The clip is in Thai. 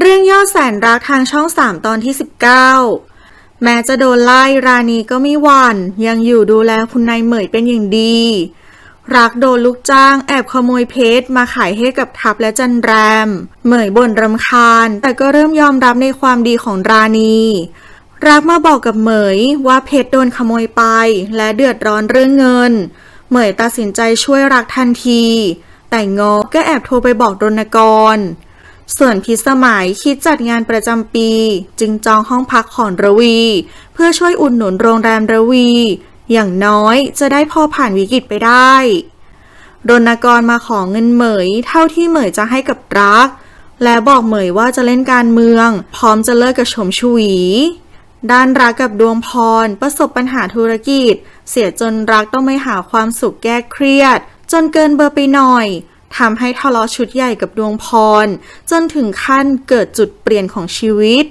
เรื่องย่อแสนรักทางช่อง3ตอนที่ 19 แม้จะโดนไล่ราณีก็ไม่หวั่นยังอยู่ดูแลคุณนายเหมยเป็นอย่างดี รักโดนลูกจ้างแอบขโมยเพชรมาขายให้กับทับและจันแรม เหมยบ่นรำคาญ แต่ก็เริ่มยอมรับในความดีของราณี รักมาบอกกับเหมยว่าเพชรโดนขโมยไปและเดือดร้อนเรื่องเงิน เหมยตัดสินใจช่วยรักทันที แต่งอก็แอบโทรไปบอกรณกร ส่วนพิสมัยคิดจัดงานประจำปี จึงจองห้องพักของระวี เพื่อช่วยอุดหนุนโรงแรมระวี อย่างน้อยจะได้พอผ่านวิกฤตไปได้รณกรมาขอเงินเหมย เท่าที่เหมยจะให้กับรัก และบอกเหมยว่าจะเล่นการเมือง พร้อมจะเลิกกับชมชวี ด้านรักกับดวงพร ประสบปัญหาธุรกิจ เสียจนรักต้องไม่หาความสุขแก้เครียด จนเกินเบอร์ไปหน่อย ทำให้ทะเลาะชุดใหญ่กับดวงพร จนถึงขั้นเกิดจุดเปลี่ยนของชีวิต